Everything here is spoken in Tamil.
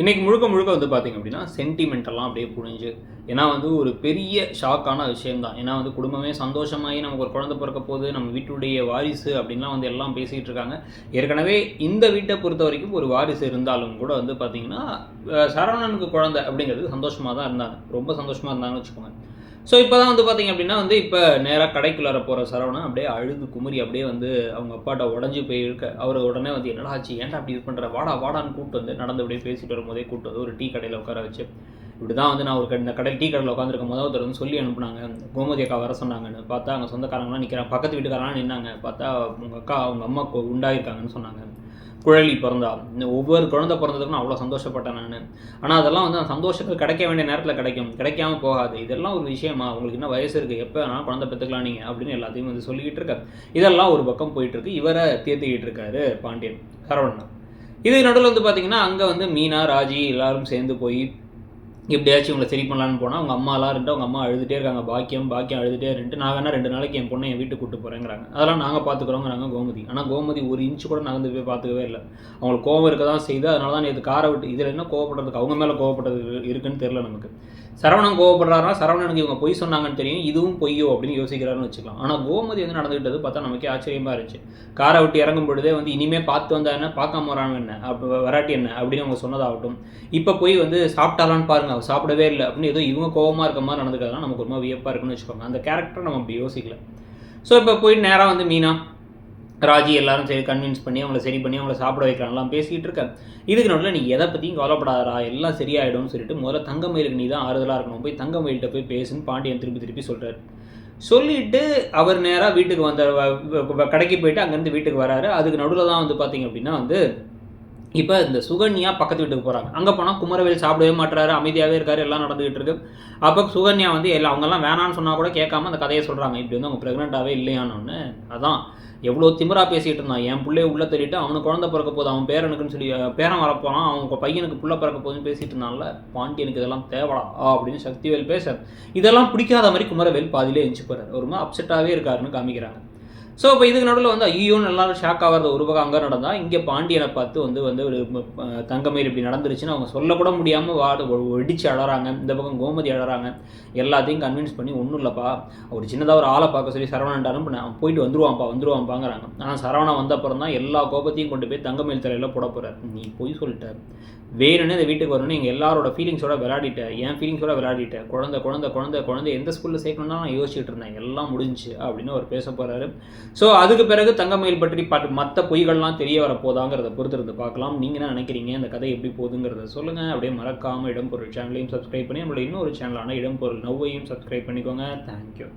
இன்றைக்கி முழுக்க முழுக்க வந்து பார்த்தீங்க அப்படின்னா சென்டிமெண்டெல்லாம் அப்படியே புரிஞ்சு ஏன்னா வந்து ஒரு பெரிய ஷாக்கான விஷயம்தான். ஏன்னா வந்து குடும்பமே சந்தோஷமாகி நமக்கு ஒரு குழந்தை பிறக்க போகுது நம்ம வீட்டுடைய வாரிசு அப்படின்லாம் வந்து எல்லாம் பேசிகிட்டு இருக்காங்க. ஏற்கனவே இந்த வீட்டை பொறுத்த வரைக்கும் ஒரு வாரிசு இருந்தாலும் கூட வந்து பார்த்தீங்கன்னா சரவணனுக்கு குழந்தை அப்படிங்கிறது சந்தோஷமாக தான் இருந்தாங்க. ரொம்ப சந்தோஷமாக இருந்தாங்கன்னு வச்சுக்கோங்க. ஸோ இப்போ தான் வந்து பார்த்தீங்க அப்படின்னா வந்து இப்போ நேராக கடைக்குள்ளார போகிற சரவணன் அப்படியே அழுது குமரி அப்படியே வந்து அவங்க அப்பாட்ட உடஞ்சி போய் இருக்க. அவர் உடனே வந்து என்னடா ஆச்சு? ஏன்டா அப்படி இது பண்ணுற வாடா வாடான்னு கூப்பிட்டு வந்து நடந்து அப்படியே பேசிட்டு வரும்போதே கூப்பிட்டு வந்து ஒரு டீ கடையில் உட்கார வச்சு இப்படி தான் வந்து நான் ஒரு கடை- இந்த கடையில் டீ கடையில் உட்காந்துருக்கும் போது ஒருத்தர் வந்து சொல்லி அனுப்புனாங்க. கோமதி அக்கா வர சொன்னாங்கன்னு. பார்த்தா அங்கே சொந்தக்காரங்களாம் நிற்கிறாங்க பக்கத்து வீட்டுக்காரங்களாம் நின்னாங்க. பார்த்தா உங்கள் அக்கா அவங்க அம்மா உண்டாகிருக்காங்கன்னு உண்டாயிருக்காங்கன்னு சொன்னாங்க. குழலி பிறந்தா இந்த ஒவ்வொரு குழந்தை பிறந்ததுக்கும் நான் அவ்வளோ சந்தோஷப்பட்டேன் நான். ஆனால் அதெல்லாம் வந்து அந்த சந்தோஷத்தில் கிடைக்க வேண்டிய நேரத்தில் கிடைக்கும். கிடைக்காம போகாது. இதெல்லாம் ஒரு விஷயமா? உங்களுக்கு என்ன வயசு இருக்குது எப்போ வேணாலும் குழந்தை பெற்றுக்கலாம் நீங்கள் அப்படின்னு எல்லாத்தையும் வந்து சொல்லிக்கிட்டு இருக்காரு. இதெல்லாம் ஒரு பக்கம் போயிட்டுருக்கு இவரை தேத்திக்கிட்டு இருக்காரு பாண்டியன் சரவணன். இது நடுவில் வந்து பார்த்தீங்கன்னா அங்கே வந்து மீனா ராஜி எல்லாரும் சேர்ந்து போய் எப்படியாச்சும் இவங்களை சரி பண்ணலான்னு போனால் அவங்க அம்மாலாம் இருந்துட்டு அவங்க அம்மா அழுதுகிட்டே இருக்காங்க பாக்கியம் பாக்கியம் அழுதுகிட்டே இருந்துட்டு நான் வேணா ரெண்டு நாளைக்கு என் பொண்ணை என் வீட்டுக்கு கூட்டு போகிறேங்கிறாங்க அதெல்லாம் நாங்கள் பார்த்துக்குறோங்கிறாங்க கோமதி. ஆனால் கோமதி ஒரு இன்ச்சு கூட நகர்ந்து போய் பார்த்துக்கவே இல்லை. அவங்களுக்கு கோவம் இருக்க தான் செய்து அதனால தான் இது காரை விட்டு இதில் என்ன கோவப்படுறதுக்கு அவங்க மேலே கோவப்பட்டது இருக்குன்னு தெரில நமக்கு. சரவணன் கோவப்படுறாருனா சரவணனுக்கு இவங்க பொய் சொன்னாங்கன்னு தெரியும். இதுவும் பொய்யோ அப்படின்னு யோசிக்கிறாருன்னு வச்சுக்கலாம். ஆனால் கோமதி வந்து நடந்துக்கிட்டது பார்த்தா நமக்கே ஆச்சரியமா இருந்துச்சு. காரை விட்டு இறங்கும் பொழுதே வந்து இனிமேல் பார்த்து வந்தா என்ன? பார்க்காம வராங்க என்ன? அப்போ வராட்டி என்ன? அப்படின்னு அவங்க சொன்னதாகட்டும். இப்போ போய் வந்து சாப்பிட்டாலான்னு பாருங்க அவ சாப்பிடவே இல்லை அப்படின்னு ஏதோ இவங்க கோபமாக இருக்க மாதிரி நடந்துக்கிறதுலாம் நமக்கு ஒரு மாதிரி வியப்பாக இருக்குன்னு வச்சுக்கோங்க. அந்த கேரக்டர் நம்ம அப்படி யோசிக்கல. ஸோ இப்போ போய் நேராக வந்து மீனா ராஜி எல்லாரும் சரி கன்வின்ஸ் பண்ணி அவங்கள சரி பண்ணி அவங்கள சாப்பிட வைக்கலாம்லாம் பேசிக்கிட்டு இருக்கேன் இதுக்கு நடுவில் நீ எதை பற்றியும் கவலைப்படாதடா எல்லாம் சரியாயிடும்னு சொல்லிட்டு முதல்ல தங்கமயிலுக்கு நீ தான் ஆறுதலாக இருக்கணும். போய் தங்கமயில்கிட்ட போய் பேசுன்னு பாண்டியன் திருப்பி திருப்பி சொல்கிறார் சொல்லிட்டு அவர் நேராக வீட்டுக்கு வந்த வ- கடைக்கு போயிட்டு அங்கேருந்து வீட்டுக்கு வராரு. அதுக்கு நடுவில் தான் வந்து பார்த்தீங்க அப்படின்னா வந்து இப்போ இந்த சுகன்யா பக்கத்து வீட்டுக்கு போகிறாங்க அங்கே போனால் குமரவேல் சாப்பிடவே மாட்டுறாரு அமைதியாகவே இருக்காரு எல்லாம் நடந்துகிட்டு இருக்கு. அப்போ சுகன்யா வந்து எல்லாம் அவங்கெல்லாம் வேணான்னு சொன்னால் கூட கேட்காம அந்த கதையை சொல்கிறாங்க இப்படி வந்து அவங்க ப்ரெக்னெண்ட்டாகவே இல்லையானு அதான். எவ்வளோ திமிரா பேசிகிட்டு இருந்தான். என் பிள்ளைய உள்ளே தள்ளிட்டு அவனுக்கு குழந்தை பிறக்க போது அவன் பேரனுக்குன்னு சொல்லி பேரன் வரப்போனான் அவன் பையனுக்கு புள்ள பிறக்க போகுதுன்னு பேசிட்டு இருந்தான்ல பாண்டியனுக்கு இதெல்லாம் தேவடா அப்படின்னு சக்திவேல் பேச இதெல்லாம் பிடிக்காத மாதிரி குமரவேல் பாதியிலே எஞ்சி போகிறார் ஒரு மாதிரி அப்செட்டாகவே இருக்காருன்னு காமிக்கிறாங்க. ஸோ இப்போ இதுக்கு நடுவில் வந்து ஐயோன்னு எல்லாரும் ஷாக் ஆகிறது ஒரு பக்கம் அங்கே நடந்தால் இங்கே பாண்டியனை பார்த்து வந்து வந்து ஒரு அஹ், தங்கமயில் இப்படி நடந்துருச்சுன்னு அவங்க சொல்லக்கூட முடியாமல் வாடு வெடிச்சு அழறாங்க. இந்த பக்கம் கோமதி அழறாங்க. எல்லாத்தையும் கன்வின்ஸ் பண்ணி ஒன்றும் இல்லைப்பா. ஒரு சின்னதாக ஒரு ஆளை பார்க்க சொல்லி சரவணன்ட்டு அனுப்புனேன். அவன் போயிட்டு வந்துருவான்ப்பா வந்துருவான்ப்பாங்கிறாங்க. ஆனால் சரவணன் வந்த அப்புறம் தான் எல்லா கோபத்தையும் கொண்டு போய் தங்கமயில் தலையில் போட போகிறார் நீ போய் சொல்லிட்ட. வேணும்னு இந்த வீட்டுக்கு வரணும்னு எங்கள் எல்லாரோட ஃபீலிங்ஸோட விளையாடிட்டேன் என் ஃபீலிங்ஸோட விளையாடிட்டேன் குழந்தை குழந்தை குழந்தை குழந்தை எந்த ஸ்கூலில் சேர்க்கணும்னா நான் யோசிச்சுட்டு இருந்தேன். எல்லாம் முடிஞ்சுச்சு அப்படின்னு அவர் பேச போகிறாரு ஸோ அதுக்கு பிறகு தங்கமயில் பற்றி பாட்டு மற்ற பொய்கள்லாம் தெரிய வரப்போதாங்கிறத பொறுத்திருந்து பார்க்கலாம். நீங்கள் என்ன நினைக்கிறீங்க? இந்த கதை எப்படி போகுதுங்கிறத சொல்லுங்கள் அப்படியே மறக்காமல் இடம்பொருள் சேனலையும் சப்ஸ்கிரைப் பண்ணி நம்மளோட இன்னொரு சேனலான இடம்பொருள் நவ்வையும் சப்ஸ்கிரைப் பண்ணிக்கோங்க. தேங்க்யூ